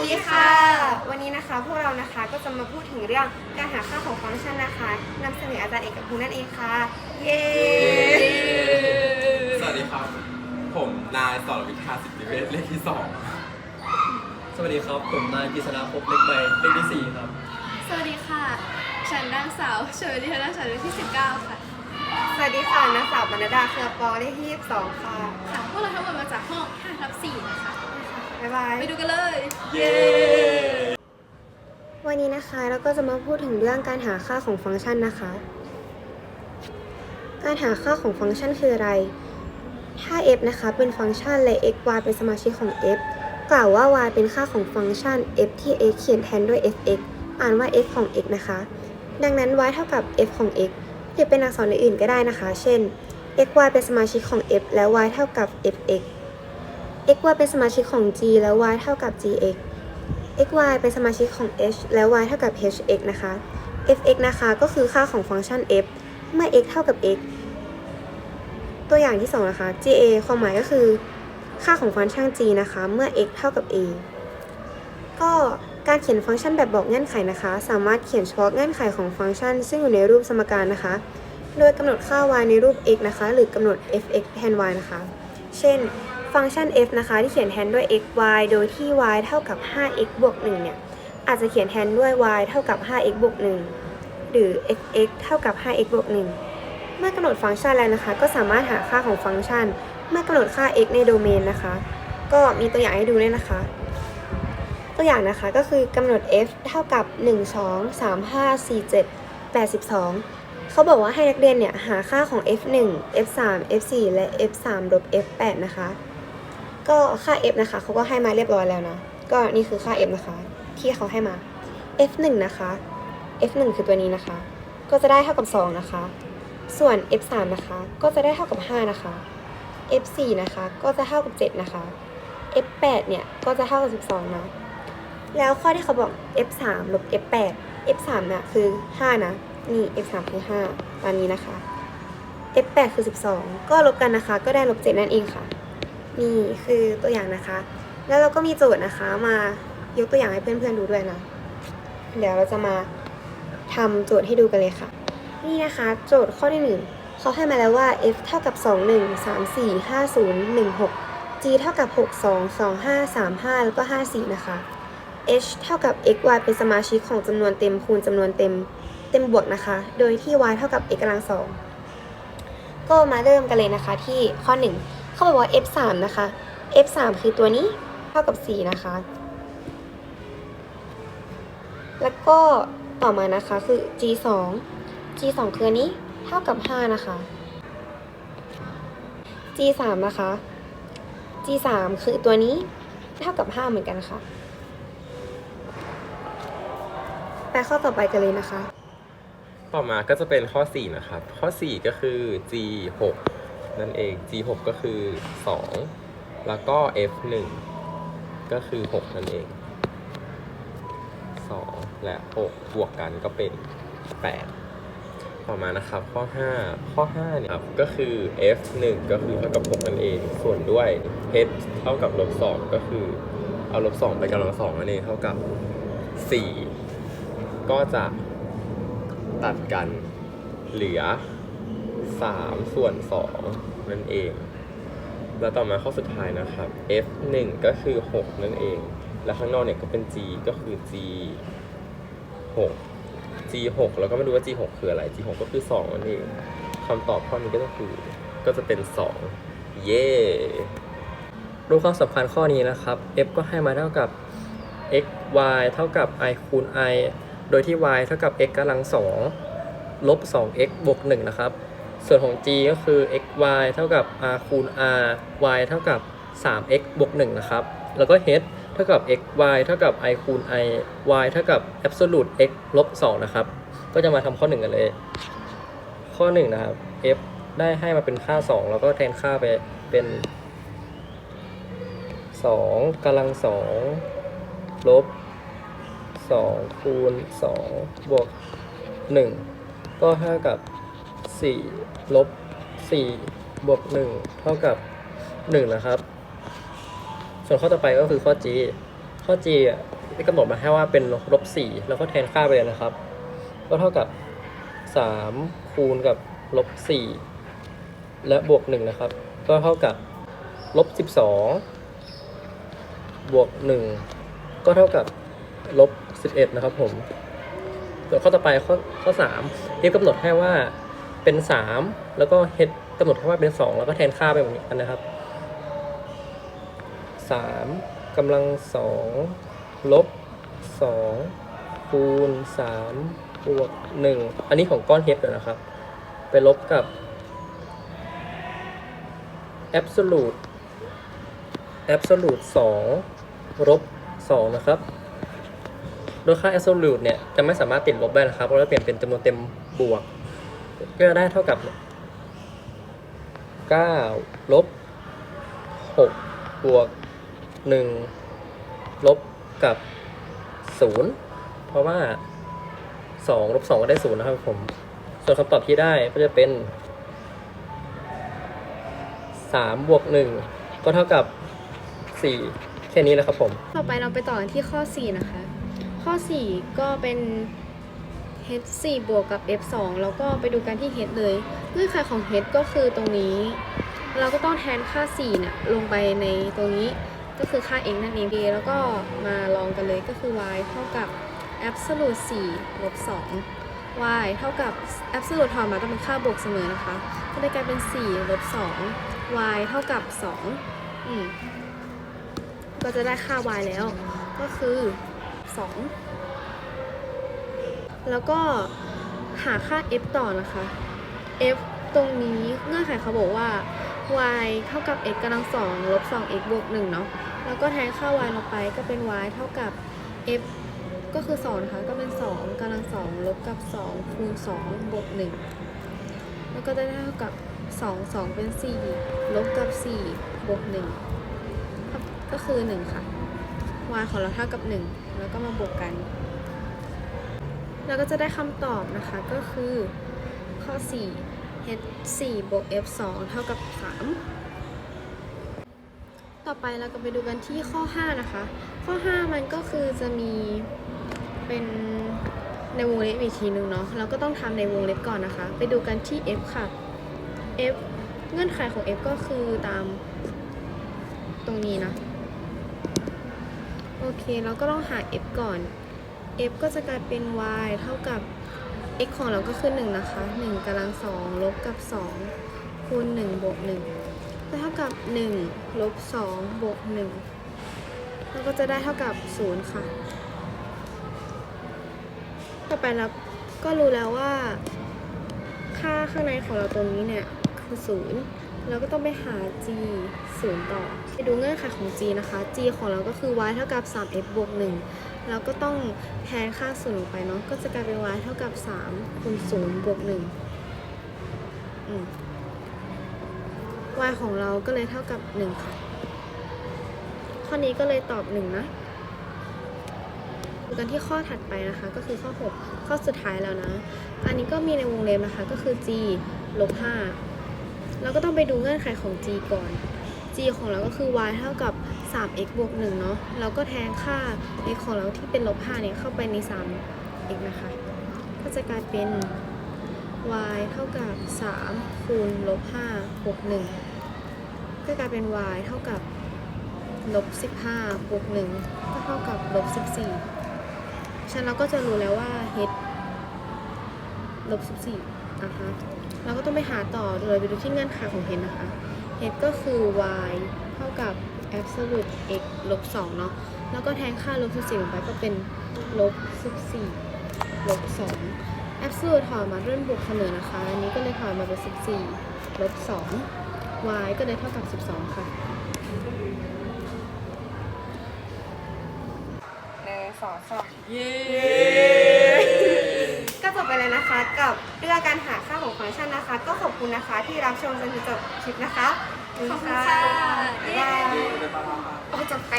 สดีค่ะ วันนี้นะคะพวกเรานะคะก็จะมาพูดถึงเรื่องการหาค่าของฟังก์ชันนะคะนำเสนออาจารย์เอกกับภูนั่นเองค่ะ เย้สวัสดีครับ ผมนายสรวิทยาสิทธิเวชเลขที่สองสวัสดีครับ ผมนายกฤษณาภพเล็กใบเลขที่4ครับ สวัสดีค่ะ ฉันนางสาวเฉลิมธนาชัยเลขที่ 19 ค่ะ สวัสดีค่ะนักสาวบรรณดาเครือปอเลขที่22ค่ะ ค่ะ พวกเราทั้งหมดมาจากห้อง5ทับ4นะคะ บ๊ายบาย ไปดูกันเลย เย้วันนี้นะคะเราก็จะมาพูดถึงเรื่องการหาค่าของฟังก์ชันนะคะ การหาค่าของฟังก์ชันคืออะไร ถ้า f นะคะเป็นฟังก์ชันและ x y เป็นสมาชิกของ f กล่าวว่า y เป็นค่าของฟังก์ชัน f ที่ x เขียนแทนด้วย fx อ่านว่า f ของ x นะคะ ดังนั้น y เท่ากับ f ของ x หรือเป็นอักษรอื่นๆก็ได้นะคะ เช่น x y เป็นสมาชิกของ f แล้ว y เท่ากับ fx x y เป็นสมาชิกของ g แล้ว y เท่ากับ gx x y เป็นสมาชิกของ h แล้ว y เท่ากับ hx นะคะ fx นะคะก็คือค่าของฟังก์ชัน f เมื่อ x เท่ากับ x ตัวอย่างที่2นะคะ ga ความหมายก็คือ ค่าของฟังก์ชัน g นะคะ เมื่อ x เท่ากับ a ก็การเขียนฟังก์ชันแบบบอกเงื่อนไขนะคะ สามารถเขียนเฉพาะเงื่อนไขของฟังก์ชัน ซึ่งอยู่ในรูปสมการนะคะ โดยกำหนดค่า y ในรูป x นะคะ หรือกำหนด fx แทน y นะคะ เช่น ฟังก์ชัน f นะคะ ที่เขียนแทนด้วย x y โดยที่ y เท่ากับ 5x บวก1เนี่ย อาจจะเขียนแทนด้วย y เท่ากับ 5x บวก1หรือ fx เท่ากับ 5x บวก1เมื่อกำหนดฟังก์ชันแล้วนะคะ ก็สามารถหาค่าของฟังก์ชัน เมื่อกำหนดค่า x ในโดเมนนะคะ ก็มีตัวอย่างให้ดูด้วยนะคะ ตัวอย่างนะคะก็คือกำหนด f เท่ากับ 1 2 3 5 4 7 82 เขาบอกว่าให้นักเรียนเนี่ย หาค่าของ f 1 f 3 f 4 และ f 3 ลบ f 8 นะคะ ก็ค่า f นะคะเขาก็ให้มาเรียบร้อยแล้วนะ ก็นี่คือค่า f นะคะ ที่เขาให้มา f 1นะคะ f 1คือตัวนี้นะคะ ก็จะได้เท่ากับ 2 นะคะ ส่วน f 3นะคะ ก็จะได้เท่ากับ 5 นะคะ f 4นะคะ ก็จะเท่ากับ 7 นะคะ f 8เนี่ย ก็จะเท่ากับ 12 นะ แล้วข้อที่เขาบอก f 3ลบ f 8 f 3น่ะคือ 5 นะ นี่ f 3คือ 5 ตามนี้นะคะ f 8คือ 12 ก็ลบกันนะคะ ก็ได้ลบ 7 นั่นเองค่ะ นี่คือตัวอย่างนะคะ แล้วเราก็มีโจทย์นะคะ มายกตัวอย่างให้เพื่อนๆดูด้วยนะ เดี๋ยวเราจะมาทำโจทย์ให้ดูกันเลยค่ะ นี่นะคะ โจทย์ข้อที่หนึ่งเขาให้มาแล้วว่า f เท่ากับ 2 1 3 4 5 0 1 6 g เท่ากับ 6 2 2 5 3 5 แล้วก็ 5 4 นะคะ h เท่ากับ x y เป็นสมาชิกของจำนวนเต็มคูณจำนวนเต็ม เต็มบวกนะคะ โดยที่ y เท่ากับ x กำลังสองก็มาเริ่มกันเลยนะคะที่ข้อ 1 เขาบอกว่า f 3 นะคะ f 3 คือตัวนี้เท่ากับ 4 นะคะ แล้วก็ต่อมานะคะคือ g 2 g 2 คืออันนี้เท่ากับ 5 นะคะ g 3 นะคะ g 3 คือตัวนี้เท่ากับ 5 เหมือนกันค่ะไปข้อต่อไปกันเลยนะคะ ต่อมาก็จะเป็นข้อ 4 นะครับ ข้อ 4 ก็คือ g 6 นั่นเอง g 6 ก็คือ 2 แล้วก็ f 1 ก็คือ 6 นั่นเอง 2 และ 6 บวกกันก็เป็น 8 ต่อมานะครับข้อ 5 ข้อ5เนี่ยครับก็คือ f 1 ก็คือเท่ากับ 6 นั่นเอง ส่วนด้วย h เท่ากับลบ2ก็คือเอาลบ2ไปกำลัง2นั่นเองเท่ากับ 4 ก็จะตัดกันเหลือ 3 ส่วน 2 นั่นเอง แล้วต่อมาข้อสุดท้ายนะครับ f 1ก็คือ 6 นั่นเอง แล้วข้างนอกเนี่ยก็เป็น g ก็คือ g 6 g 6แล้วก็มาดูว่า g 6คืออะไร g 6ก็คือ 2 นั่นเองคำตอบข้อนี้ก็จะคือก็จะเป็น 2 เย้รูปความสำคัญข้อนี้นะครับ f ก็ให้มาเท่ากับ x y เท่ากับ i คูณ i โดยที่ y เท่ากับ x กำลัง2ลบ 2x บวก 1 นะครับ ส่วนของ g ก็คือ x y เท่ากับ r คูณ r y เท่ากับ 3x บวก1นะครับ แล้วก็ h เท่ากับ x y เท่ากับ i คูณ i y เท่ากับ absolute x ลบ2นะครับ ก็จะมาทำข้อ 1 กันเลย ข้อ 1 นะครับ f ได้ให้มาเป็นค่า 2 แล้วก็แทนค่าไปเป็นสองกำลังสองลบสองคูณสองบวกหนึ่งก็เท่ากับ สี่ลบสี่บวกหนึ่งเท่ากับหนึ่งนะครับ ส่วนข้อต่อไปก็คือข้อ g ข้อข้อ g อะได้กำหนดมาให้ว่าเป็นลบสี่แล้วก็แทนค่าไปเลยนะครับ ก็เท่ากับสามคูณกับลบสี่และบวกหนึ่งนะครับ ก็เท่ากับลบสิบสองบวกหนึ่งก็เท่ากับลบสิบเอ็ดนะครับผมส่วนข้อต่อไปข้อข้อสามเฮกำหนดให้ว่า เป็นสามแล้วก็เฮดกำหนดให้ว่าเป็นสองแล้วก็แทนค่าไปแบบนี้กันนะครับสามกำลังสองลบสองคูณสามบวกหนึ่งอันนี้ของก้อนเฮดเดียวนะครับ ไปลบกับ absolute absolute 2ลบ2นะครับ โดยค่า absolute เนี่ย จะไม่สามารถติดลบได้นะครับ เพราะเราเปลี่ยนเป็นจำนวนเต็มบวก ก็จะได้เท่ากับ9ลบ6บวก1ลบกับ0เพราะว่า2ลบ2ก็ได้0นย์นะครับผม ส่วนคำตอบที่ได้ก็จะเป็น3บวก1ก็เท่ากับ4แค่นี้แหละครับผม ต่อไปเราไปต่อกันที่ข้อ 4 นะคะ ข้อ 4 ก็เป็น h 4 บวกกับ f 2 แล้วก็ไปดูกันที่ h เลยเงื่อนไขของ h ก็คือตรงนี้ เราก็ต้องแทนค่า4เนี่ยลงไปในตรงนี้ก็คือค่า x นั่นเอง b แล้วก็มาลองกันเลยก็คือ y เท่ากับ absolute 4ลบ2 y เท่ากับ absolute ถอนมาต้องเป็นค่าบวกเสมอนะคะ ก็เลยกลายเป็น4ลบ2 y เท่ากับ2อืมก็จะได้ค่า y แล้ว ก็คือ 2 แล้วก็หาค่า f ต่อนะคะ f ตรงนี้เงื่อนไขเขาบอกว่า y เท่ากับ x กำลัง2ลบ 2x บวก1เนาะ แล้วก็แทนค่า y ลงไปก็เป็น y เท่ากับ f ก็คือ2นะคะ ก็เป็น 2กำลัง2ลบกับ 2 คูณ 2 บวก 1 แล้วก็จะได้เท่ากับ 2 2 เป็น 4 ลบกับ 4 บวก 1 ก็คือ 1 ค่ะ y ของเราเท่ากับ 1 แล้วก็มาบวกกัน แล้วก็จะได้คำตอบนะคะก็คือข้อ 4 h 4บวก f 2เท่ากับ 3 ต่อไปเราก็ไปดูกันที่ข้อ 5 นะคะ ข้อ 5 มันก็คือจะมีเป็นในวงเล็บอีกทีนึงเนาะเราก็ต้องทำในวงเล็บก่อนนะคะ ไปดูกันที่ f ค่ะ f เงื่อนไขของ f ก็คือตามตรงนี้นะ โอเค เราก็ต้องหา f ก่อน f ก็จะกลายเป็น y เท่ากับ x ของเราก็คือ 1 นะคะ 1กำลัง 2 ลบกับ 2 คูณ 1 บวก1ก็เท่ากับ 1 ลบ 2 บวก1แล้วก็จะได้เท่ากับ 0 ค่ะ ต่อไปเราก็รู้แล้วว่า ค่าข้างในของเราตรงนี้เนี่ยคือ 0 เราก็ต้องไปหา g 0 ต่อ ดูเงื่อนไขของ g นะคะ g ของเราก็คือ y เท่ากับ 3f บวก1เราก็ต้องแทนค่า0ลงไปเนาะ ก็จะกลายเป็น y เท่ากับ 3คูณ0บวก1 y ของเราก็เลยเท่ากับ 1 ค่ะ ข้อนี้ก็เลยตอบ 1 นะูกันที่ข้อถัดไปนะคะก็คือข้อ 6 ข้อสุดท้ายแล้วนะ อันนี้ก็มีในวงเล็บนะคะก็คือ g ลบ5เราก็ต้องไปดูเงื่อนไขของ g ก่อน ของเราก็คือ y เท่ากับ 3x บวก1เนาะเราก็แทนค่า x ของเราที่เป็นลบ5เนี่ยเข้าไปใน 3x นะคะ ก็จะกลายเป็น y เท่ากับ 3 คูณลบ5บวก1ก็กลายเป็น y เท่ากับลบ15บวก1ก็เท่ากับลบ14ฉันเราก็จะรู้แล้วว่า h ลบ14อะฮะเราก็ต้องไปหาต่อโดยไปดูที่เงื่อนไขของ h นะคะ h ก็คือ y เท่ากับ absolute x ลบ2เนาะ แล้วก็แทนค่าลบ14ลงไปก็เป็นลบ14ลบ2 absolute ถอนมาด้วยบวกเสมอนะคะ อันนี้ก็เลยถอนมาเป็น14ลบ2 y ก็เลยเท่ากับ 12 ค่ะหนึ่งสองสามก็จบ ไปเลยนะคะ กับเรื่องการหาค่าของฟังก์ชันนะคะ ก็ขอบคุณนะคะที่รับชมจนถึงจบคลิปนะคะขอบคุณค่ะบ๊ายบาย โอ้จบไป